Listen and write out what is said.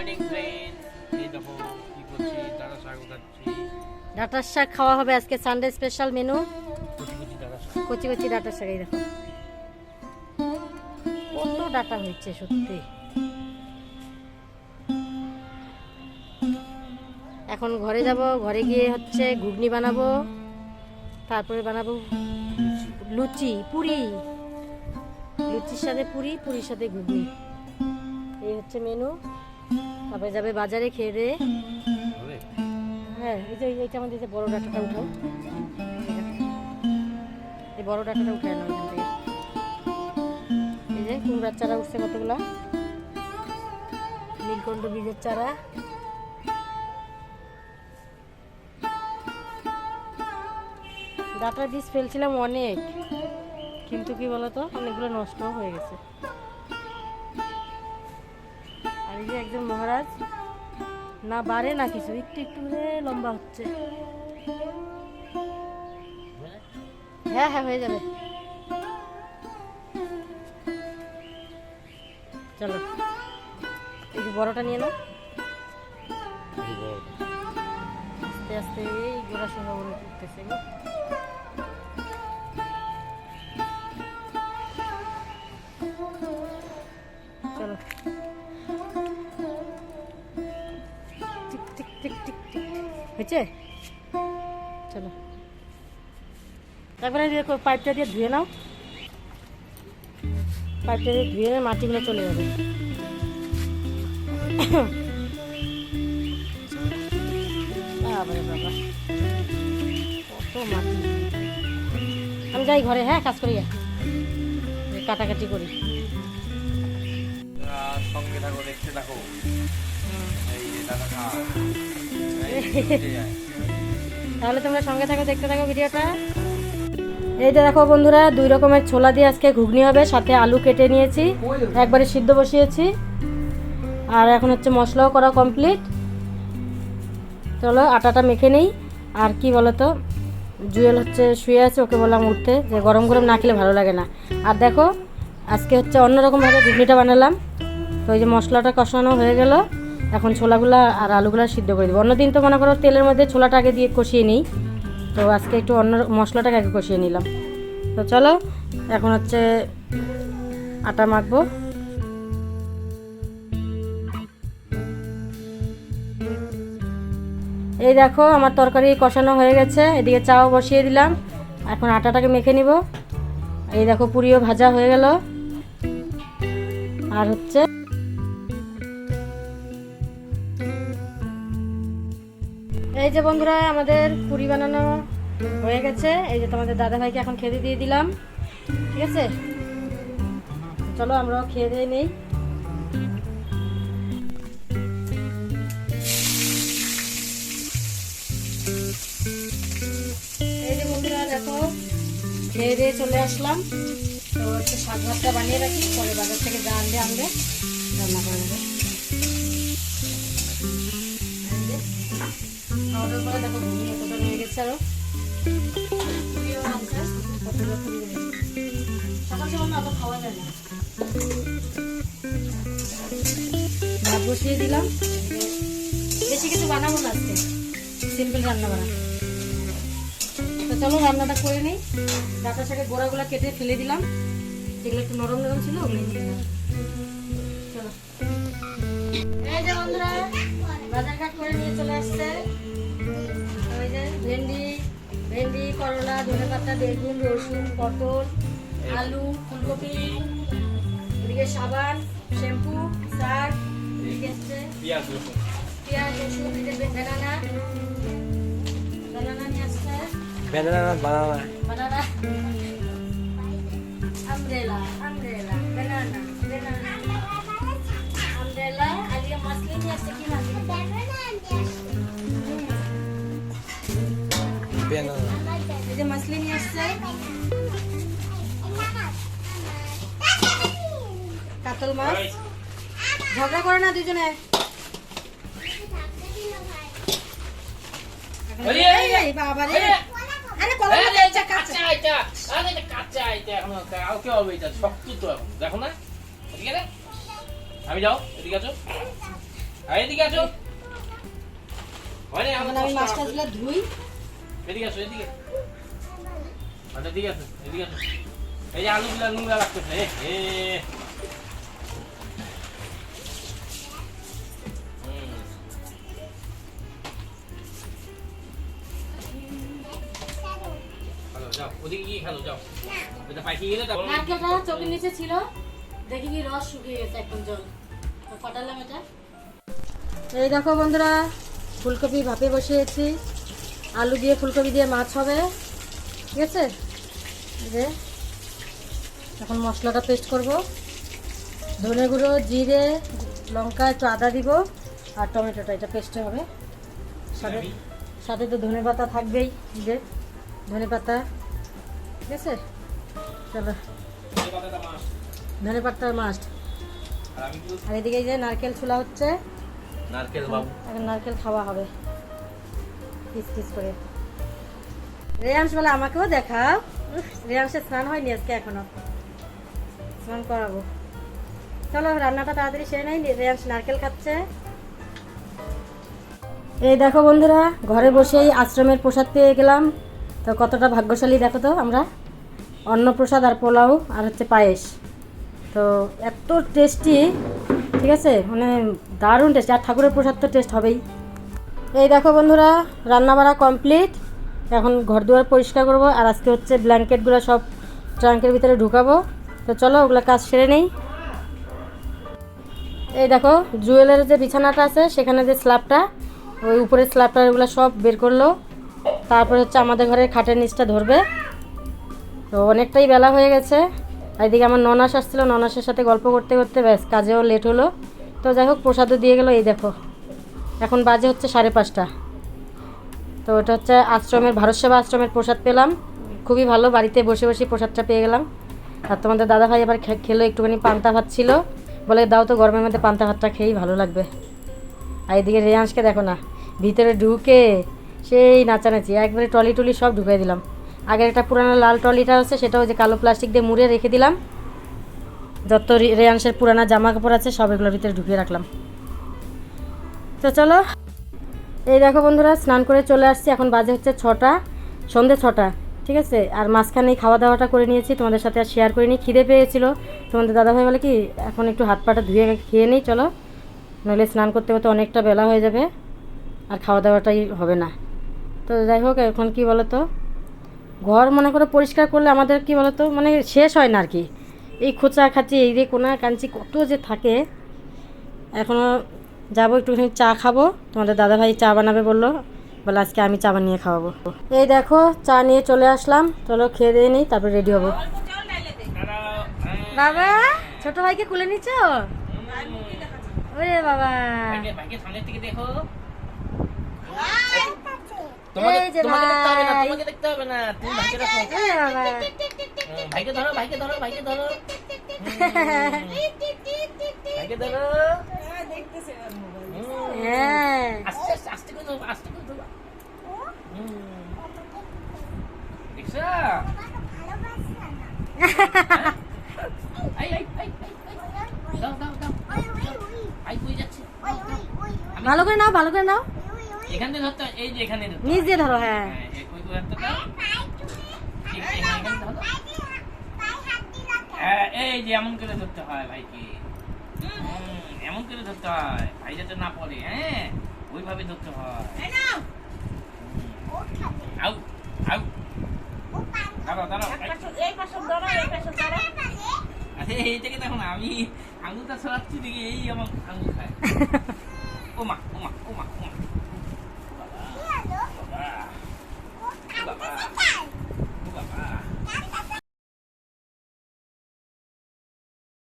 Morning friend এই দেখো কি করছি? দাদা শাক উঠাচ্ছি ডাটার শাক খাওয়া হবে আজকে সানডে স্পেশাল মেনু কচি কচি ডাটার শাক। এই দেখো। কত ডাটা হয়েছে সত্যি। এখন ঘরে যাব ঘরে গিয়ে হচ্ছে ঘুগনি বানাবো তারপরে বানাবো লুচি পুরি। লুচির সাথে পুরি পুরির সাথে ঘুগনি। এই হচ্ছে মেনু তারপরে যাবে বাজারে খেয়ে দিয়ে। হ্যাঁ এই যে এইটা আমাদের যে বড় ডাটাটা উঠাও এই বড় ডাটাটা উঠে আনো এখান থেকে। এই যে কুমড়ার চারা উঠছে কতগুলা? নীলকণ্ঠ বীজের চারা। ডাটার বীজ ফেলছিলাম অনেক কিন্তু কি বলতো অনেকগুলো নষ্ট হয়ে গেছে। যে একজন মহারাজ। না বাড়ে না কিছু, একটু একটু করে লম্বা হচ্ছে। হ্যাঁ হ্যাঁ হয়ে যাবে। চলো এই যে বড়টা নিয়ে নাও। আস্তে আস্তে এই গোড়া সঙ্গে বলে উঠতেছে হয়েছে? চলো। যে পাইপটা দিয়ে ধুয়ে নাও। পাইপটা দিয়ে ধুয়ে মাটিগুলো চলে যাবে। বাবা। কত মাটি। আমি যাই ঘরে হ্যাঁ কাজ করি। কাটাকাটি করি। থাকো দেখতে থাকো এই যে দাদা। তাহলে তোমরা সঙ্গে থাকো দেখতে থাকো ভিডিওটা। এই যে দেখো বন্ধুরা দুই রকমের ছোলা দিয়ে আজকে ঘুগনি হবে সাথে আলু কেটে নিয়েছি। একবারে সিদ্ধ বসিয়েছি। আর এখন হচ্ছে মশলাও করা কমপ্লিট চলো আটাটা মেখে নেই। আর কি বলো তো জুয়েল হচ্ছে শুয়ে আছে ওকে বললাম উঠতে যে গরম গরম না খেলে ভালো লাগে না। আর দেখো আজকে হচ্ছে অন্যরকমভাবে ঘুগনিটা বানালাম। তো ওই যে মশলাটা কষানো হয়ে গেল, এখন ছোলাগুলা আর আলুগুলা সিদ্ধ করে দেবো। অন্যদিন তো মনে করো তেলের মধ্যে ছোলাটা আগে দিয়ে কষিয়ে নিই, তো আজকে একটু অন্য মশলাটাকে আগে কষিয়ে নিলাম। তো চলো, এখন হচ্ছে আটা মাখবো। এই দেখো আমার তরকারি কষানো হয়ে গেছে, এদিকে চাও বসিয়ে দিলাম, এখন আটাটাকে মেখে নিব। এই দেখো পুরিও ভাজা হয়ে গেল। আর হচ্ছে এই যে বন্ধুরা, আমাদের পুরি বানানো হয়ে গেছে। এই যে তোমাদের দাদা ভাইকে এখন খেতে দিয়ে দিলাম। ঠিক আছে? চলো আমরাও খেয়ে দিয়ে নেই। যে বন্ধুরা খেয়ে দিয়ে চলে আসলাম। তো হচ্ছে শাক ভাতটা বানিয়ে রাখি, পরে বাজার থেকে যা আনবে আনবে রান্না করে ভাত বসিয়ে দিলাম। বেশি কিছু বানাবো না আজকে। সিম্পল রান্না বানাবো তো চলো রান্নাটা করে নিই। ডাটা শাকের গোড়াগুলো কেটে ফেলে দিলাম। যেগুলো একটু নরম নরম ছিল, ওগুলো বাজার ঘাট করে নিয়ে চলে আসছে। ধনে পাতা বেগুন রসুন পটল আলু ফুলকপি এদিকে সাবান শ্যাম্পু এদিকে পেঁয়াজ রসুন। পেঁয়াজ রসুন বেদানা বেদানা নিয়ে আসছে। বেদানা বানানা। মাসলি নিয়ে আসছে কি মাসলি? যে মাসলি নিয়ে আসছে কাতল মাছ? ঝগড়া করে না দুজনে? আছে আমি যাও এদিকে আছো। এদিকে এখন আমি ধুই। এদিকে আসো এদিকে। এদিকে আসো এদিকে আসো এই যে আলুগুলো নোংরা লাগতেছে এ, এ হুম। যাও ওদিকে গিয়ে খেলো যাও। ওটা পাঠিয়ে গেলে নারকেলটা চোখের নিচে ছিল দেখি কি রস শুকিয়ে গেছে একদম জল। তো ফটালাম এটা। এই দেখো বন্ধুরা ফুলকপি ভাপে বসিয়েছি। আলু দিয়ে ফুলকপি দিয়ে মাছ হবে। ঠিক আছে? যে এখন মশলাটা পেস্ট করব। ধনে গুঁড়ো জিরে লঙ্কা একটু আদা দিব আর টমেটোটা এটা পেস্ট হবে। সাথে সাথে তো ধনে পাতা থাকবেই যে ধনে পাতা। ঠিক আছে? চলো। ধনে পাতার মাস্ট আর এদিকে যে নারকেল ছোলা হচ্ছে। নারকেল বাবু। এখন নারকেল খাওয়া হবে। পিস পিস করে। রেয়াংশ বলে আমাকেও দেখা রেয়াংশে স্নান হয়নি আজকে এখনও। স্নান করাবো। চলো, রান্নাটা তাড়াতাড়ি সেরে নেই, রেয়াংশ নারকেল খাচ্ছে। এই দেখো বন্ধুরা, ঘরে বসেই আশ্রমের প্রসাদ পেয়ে গেলাম। তো কতটা ভাগ্যশালী দেখো তো আমরা। অন্নপ্রসাদ আর পোলাও আর হচ্ছে পায়েস। তো এত টেস্টি ঠিক আছে? মানে দারুণ টেস্ট আর ঠাকুরের প্রসাদ তো টেস্ট হবেই। এই দেখো বন্ধুরা, রান্নাবাড়া কমপ্লিট এখন ঘর দুয়ার পরিষ্কার করব, আর আজকে হচ্ছে ব্ল্যাঙ্কেটগুলো সব ট্রাঙ্কের ভিতরে ঢুকাবো। তো চলো, ওগুলো কাজ সেরে নেই। এই দেখো, জুয়েলের যে বিছানাটা আছে, সেখানে যে স্ল্যাবটা, ওই উপরের স্ল্যাবটা ওগুলো সব বের করল। তারপরে হচ্ছে আমাদের ঘরের খাটের নিচটা ধরবে। তো অনেকটাই বেলা হয়ে গেছে। এদিকে আমার ননাস আসছিল, ননাসের সাথে গল্প করতে করতে ব্যাস, কাজেও লেট হলো। তো যাই হোক, প্রসাদও দিয়ে গেলো, এই দেখো। এখন বাজে হচ্ছে সাড়ে পাঁচটা। তো ওটা হচ্ছে আশ্রমের, ভারত সেবা আশ্রমের প্রসাদ পেলাম। খুবই ভালো, বাড়িতে বসে বসে প্রসাদটা পেয়ে গেলাম। আর তোমাদের দাদা ভাই আবার খেলো, একটুখানি পান্তা ভাত ছিল। বলে, দাও তো গরমের মধ্যে পান্তা ভাতটা খেয়েই ভালো লাগবে। আর এদিকে রেয়াংশকে দেখো না, ভিতরে ঢুকে সেই নাচানাচি, একবারে টলি টলি সব ঢুকিয়ে দিলাম। আগের একটা পুরানো লাল ট্রলিটা আছে সেটা ওই যে কালো প্লাস্টিক দিয়ে মুড়ে রেখে দিলাম। যত রে- রেয়াংশের পুরানা জামা কাপড় আছে, সব এগুলোর ভিতরে ঢুকিয়ে রাখলাম। তো চলো। এই দেখো বন্ধুরা, স্নান করে চলে আসছি। এখন বাজে হচ্ছে ছটা, সন্ধে ছটা, ঠিক আছে? আর মাঝখানেই খাওয়া দাওয়াটা করে নিয়েছি। তোমাদের সাথে আর শেয়ার করিনি, খিদে পেয়েছিল। তোমাদের দাদাভাই বলে কি, এখন একটু হাত পাটা ধুয়ে খেয়ে নিই, চলো। নইলে স্নান করতে করতে অনেকটা বেলা হয়ে যাবে, আর খাওয়া দাওয়াটাই হবে না। তো যাই হোক, এখন কি বলো তো ঘর মনে করে পরিষ্কার করলে আমাদের কি বলো তো মানে শেষ হয় না আর কি। এই খোঁচা খাচি এই রে কোনা কাঞ্চি কত যে থাকে এখনও যাব একটুখানি চা খাব। তোমাদের দাদাভাই চা বানাবে বলল। বলে আজকে আমি চা বানিয়ে খাওয়াবো। এই দেখো চা নিয়ে চলে আসলাম। চলো খেয়ে দিয়ে নিই তারপর রেডি হব। বাবা ছোট ভাইকে কুলে নিচ্ছ ওরে বাবা। ভাইকে ধরো ভাইকে ধরো ভাইকে ধরো। ভাইকে ধরো। হ্যাঁ। আস্তে আস্তে আস্তে করে আস্তে করে। দেখছ? ভালো করে নাও ভালো করে নাও। এখান থেকে ধরতে হয়, এই যে এখানে নিচ দিয়ে ধরো হ্যাঁ। হ্যাঁ, এই এখানে, এখানে যে এমন করে ধরতে হয় ভাইকে। এমন করে ধরতে হয় ভাই যাতে না পড়ে হ্যাঁ ওইভাবে ধরতে হয় আউ আউ দেখো না আমি আঙুলটা ছড়াচ্ছি দেখি এই আমার আঙুল খায় ওমা ওমা ওমা ওমা